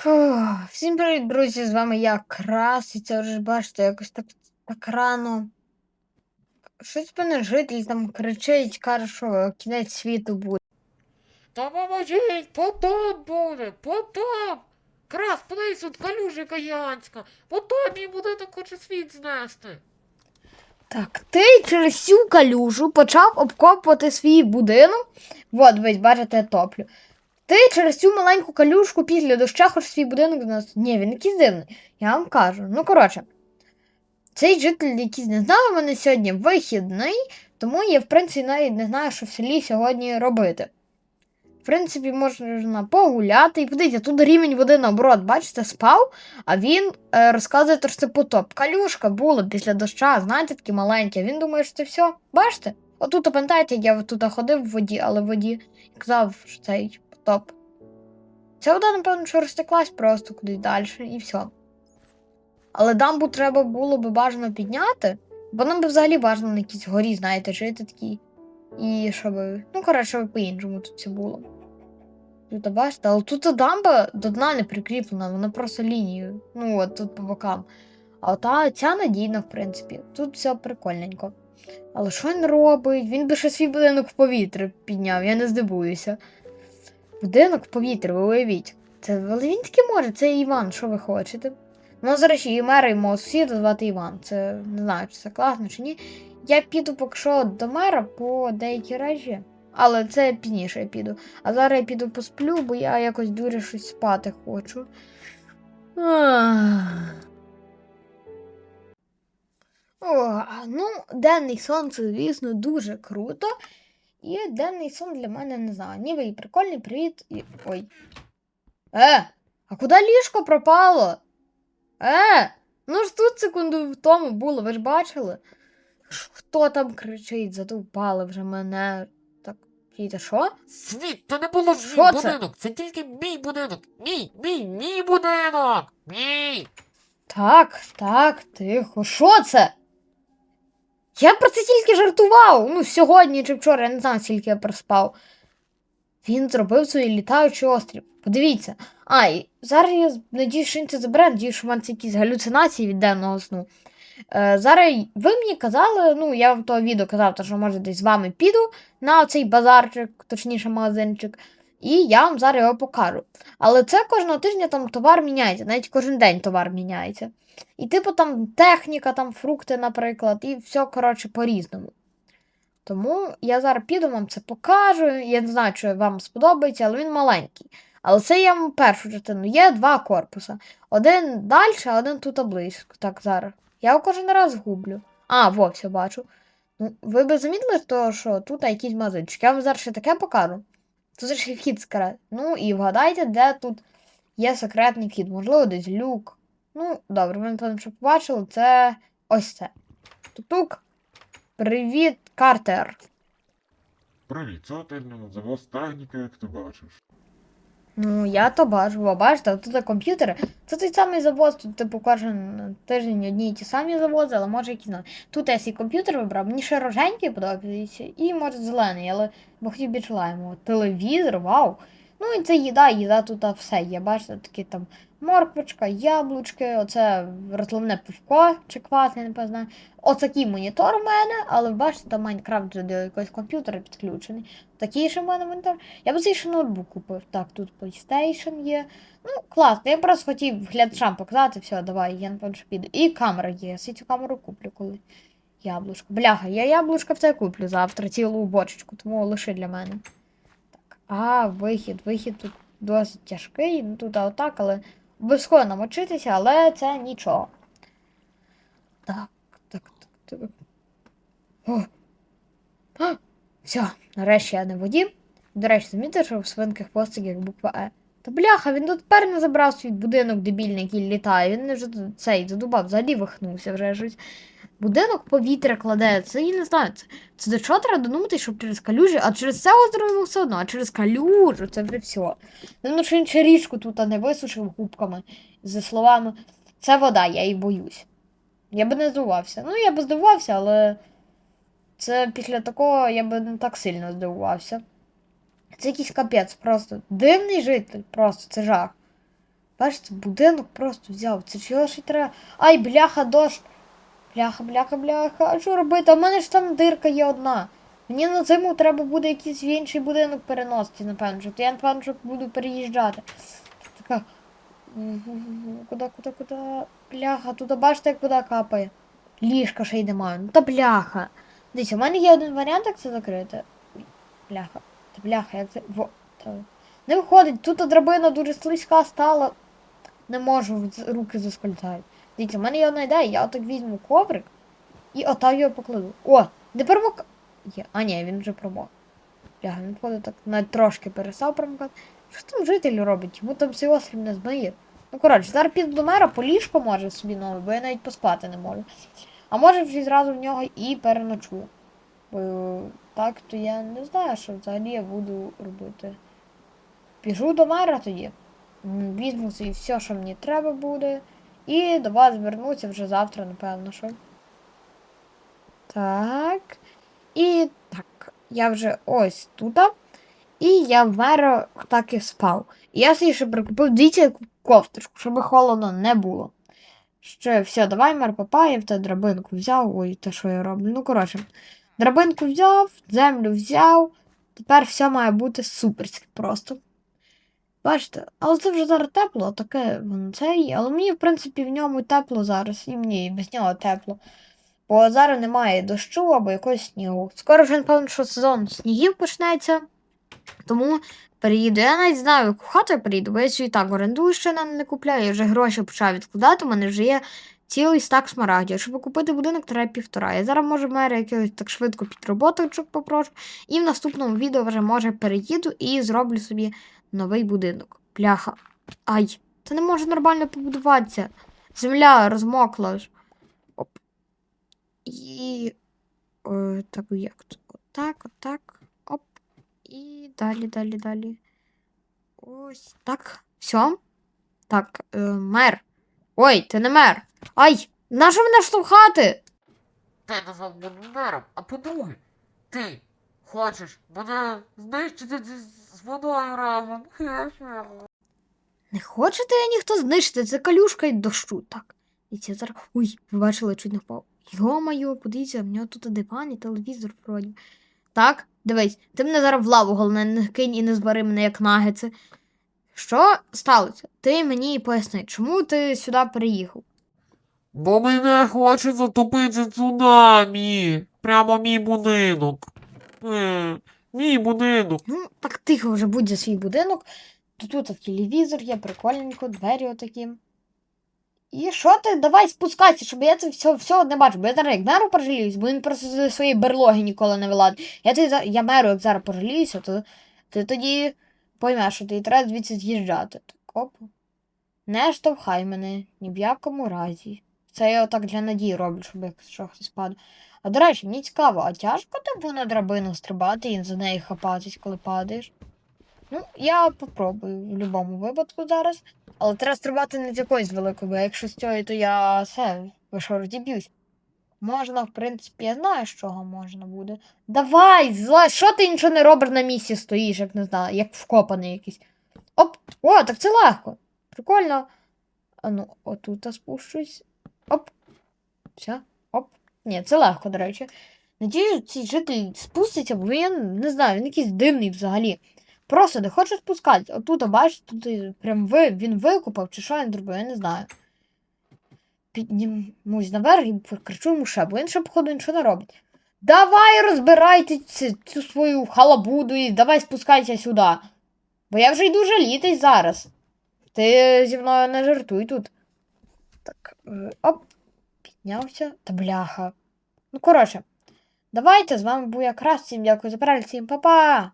Фу, всім привіт, друзі! З вами я Крас, і це вже бачите, якось так, так рано. Щось мене житель там кричить, каже, що кінець світу буде. Та поможіть, потоп буде, потоп! Крас, подивись, тут калюжа гігантська, потоп мій будинок хоче світ знести. Так, ти через цю калюжу почав обкопувати свій будинок. От, ви бачите, я топлю. Ти через цю маленьку калюшку після доща хочеш свій будинок знести. Ні, він якийсь дивний. Я вам кажу. Ну, коротше, цей житель якийсь не знав, у мене сьогодні вихідний, тому я, в принципі, навіть не знаю, що в селі сьогодні робити. В принципі, можна погуляти і подивіться, тут рівень води наоборот, бачите, спав, а він е, розказує, що це потоп. Калюшка була після доща, знаєте, такі маленькі, він думає, що це все. Бачите? Отут, пам'ятаєте, я тут ходив в воді, але в воді казав, що цей потоп. Ця вода, напевно, що розтеклась просто кудись далі і все. Але дамбу треба було би бажано підняти, бо нам би взагалі бажано на якійсь горі, знаєте, жити такій. І щоб. Ну, коротше, по-іншому тут це було. Тут бачите, але тут дамба до дна не прикріплена, вона просто лінією. Ну, от тут по бокам. А ота ця надійна, в принципі. Тут все прикольненько. Але що він робить? Він би ще свій будинок в повітря підняв, я не здивуюся. Будинок в повітря, ви уявіть. Це але він таки може, це Іван, що ви хочете? Ну, речі, і мера і мого сусіда звати Іван. Це не знаю, чи це класно чи ні. Я піду поки що до мера по деякі речі. Але це пізніше я піду. А зараз я піду посплю, бо я якось дуже щось спати хочу. О, ну, денний сон це, звісно, дуже круто. І денний сон для мене не знаю. Ніби і прикольний привіт. І... Ой. Е! А куди ліжко пропало? Е! Ну ж тут секунду тому було, ви ж бачили? Хто там кричить, задовбали вже мене. Так, дійте, що? Світ, то не було мій будинок, це тільки мій будинок. Мій, мій, мій будинок. Мій. Так, так, тихо. Що це? Я про це тільки жартував. Ну, сьогодні чи вчора, я не знаю, скільки я проспав. Він зробив свій літаючий острів. Подивіться. А, і зараз я надіюсь, що він це забере, надіюсь, що в мене це якісь галюцинації від денного сну. Е, зараз ви мені казали, ну, я вам того відео казав, то, що може десь з вами піду на цей базарчик, точніше магазинчик, і я вам зараз його покажу. Але це кожного тижня там товар міняється, навіть кожен день товар міняється. І, типу, там техніка, там фрукти, наприклад, і все, коротше, по-різному. Тому я зараз піду вам це покажу. Я не знаю, чи вам сподобається, але він маленький. Але це я вам першу частину. Є два корпуса. Один далі, а один тут близько. Так, зараз. Я його кожен раз гублю. А, во, все бачу. Ну, ви би замітили, що тут якийсь магазинчик. Я вам зараз ще таке покажу. Тут же вхід секрет. Ну і вгадайте, де тут є секретний вхід. Можливо, десь люк. Ну, добре, ми напевно, що побачили, це ось це. Тук-тук. Привіт, Картер. Привіт, це отельний завоз техніки, як ти бачиш. Ну, я то бачу, бо бачите, тут комп'ютери. Це той самий завоз, тут, типу, кожен тиждень одні і ті самі завози, але може якісь. Тут я свій комп'ютер вибрав, мені ще роженький подобається, і може зелений, але бо хотів більше лайму. Телевізор, вау. Ну і це їда, їда тут все є. Бачите, такі там морквочка, яблучки, оце розливне пивко чи квас, я не знаю. Оцякий монітор у мене, але бачите, там Майнкрафт вже до якогось комп'ютера підключений. Такий ще в мене монітор. Я б цей ще ноутбук купив. Так, тут PlayStation є. Ну, класно. Я просто хотів глядачам показати, все, давай, я напевно що піду. І камера є. Я цю камеру куплю коли. Яблучко. Бляха, я яблучко в це куплю завтра, цілу бочечку, тому лише для мене. А, вихід, вихід тут досить тяжкий. Ну тут отак, але обов'язково намочитися, але це нічого. Так, так, так, так. О. А, все, нарешті я на воді. До речі, замітив, що в свинких хвостиках буква Е. Та бляха, він тут тепер не забрав свій будинок дебільний, який літає. Він вже цей задубав, взагалі вихнувся вже щось. Будинок повітря кладе, це я не знаю. Це, це до чого треба додумати, щоб через калюжі, а через це озеро все одно, а через калюжу це вже все. Ну, що він ще річку тут а не висушив губками зі словами це вода, я її боюсь. Я би не здивувався. Ну, я би здивувався, але це після такого я би не так сильно здивувався. Це якийсь капець, просто дивний житель, просто це жах. Бачите, будинок просто взяв. Це ж ще треба. Ай, бляха, дощ. Бляха, бляха, бляха. А що робити? А в мене ж там дирка є одна. Мені на зиму треба буде якийсь інший будинок переносити, напевно. що. Я, напевно, що буду переїжджати. Така. Куди, куди, куди? Бляха, туди бачите, як вода капає. Ліжка ще й немає. Ну та бляха. Дивіться, у мене є один варіант, як це закрити. Бляха. Та бляха, як це. Во. Та... Не виходить, тут драбина дуже слизька стала. Не можу, руки заскользають. Дивіться, у мене є одна ідея, я отак візьму коврик і отак його покладу. О, не промок. Є. А ні, він вже промок. Бляха, він походу так навіть трошки перестав промокати. Що там житель робить? Йому там цей острів не змиє. Ну, коротше, зараз піду до мера, по ліжко може собі нове, бо я навіть поспати не можу. А може вже зразу в нього і переночую. Бо так, то я не знаю, що взагалі я буду робити. Біжу до мера тоді. Візьму собі все, що мені треба буде. І до вас звернуся вже завтра, напевно, що. Так. І так, я вже ось тут. І я в мера так і спав. І я собі ще прикупив дивіться, кофточку, щоб холодно не було. Ще все, давай мер в те драбинку взяв. Ой, те, що я роблю. Ну, коротше, драбинку взяв, землю взяв. Тепер все має бути суперське просто. Бачите, але це вже зараз тепло, таке воно цей. Але мені, в принципі, в ньому тепло зараз, і мені і без нього тепло. Бо зараз немає дощу або якогось снігу. Скоро вже, напевно, що сезон снігів почнеться. Тому переїду. Я навіть знаю, яку хату я переїду, бо я собі так орендую, ще не купляю. Я вже гроші почав відкладати, у мене вже є цілий стак смарагдів. Щоб купити будинок, треба півтора. Я зараз може мера якогось так швидко підроботочок попрошу. І в наступному відео вже може переїду і зроблю собі новий будинок. Пляха. Ай, це не може нормально побудуватися. Земля розмокла. Оп. І. Е, так, як це? Отак, отак. Оп. І далі, далі, далі. Ось так. Все. Так, е, мер. Ой, ти не мер. Ай! Нащо мене штовхати? Ти назвав мене мером, а по-друге, ти хочеш мене знищити з- з водою разом. Не хочете я ніхто знищити, це калюшка й дощу. Так. Дивіться, зараз. Ой, ви бачили, чуть не впав. Йо-моє, подивіться, в нього тут диван і телевізор вроді. Так, дивись, ти мене зараз в лаву головне не кинь і не збери мене як нагетси. Що сталося? Ти мені поясни, чому ти сюди переїхав? Бо мене хоче затопити цунамі. Прямо мій будинок. Е, мій будинок. Ну, так тихо вже будь за свій будинок. Тут телевізор є, прикольненько, двері отакі. І що ти? Давай спускайся, щоб я це все, все не бачу. Бо я зараз як меру пожаліюсь, бо він просто зі своєї берлоги ніколи не вилазить. Я, ти, я меру, як зараз пожаліюся, то ти тоді поймеш, що ти треба звідси з'їжджати. Так, оп. Не штовхай мене ні в якому разі. Це я отак для надії роблю, щоб якщо хтось падає. А до речі, мені цікаво, а тяжко типу на драбину стрибати і за неї хапатись, коли падаєш? Ну, я попробую в будь-якому випадку зараз. Але треба стрибати не з якоїсь великої, бо якщо з цієї, то я все, що розіб'юсь. Можна, в принципі, я знаю, з чого можна буде. Давай, злазь, що ти нічого не робиш на місці стоїш, як не знаю, як вкопаний якийсь. Оп! О, так це легко. Прикольно. А ну, отут я спущусь. Оп. Все, оп. Ні, це легко, до речі. Надію, цей житель спуститься, бо він не знаю, він якийсь дивний взагалі. Просто не хоче спускатися. Отут, бачиш, тут прям ви, він викупав, чи що він зробив, я не знаю. Піднімусь наверх і кричу йому ще, бо він ще, походу, нічого не робить. Давай розбирайте цю, цю свою халабуду і давай спускайся сюди. Бо я вже йду жалітись зараз. Ти зі мною не жартуй тут. Е, оп, піднявся. Та бляха. Ну, коротше, давайте з вами був якраз всім дякую за перегляд, всім па-па!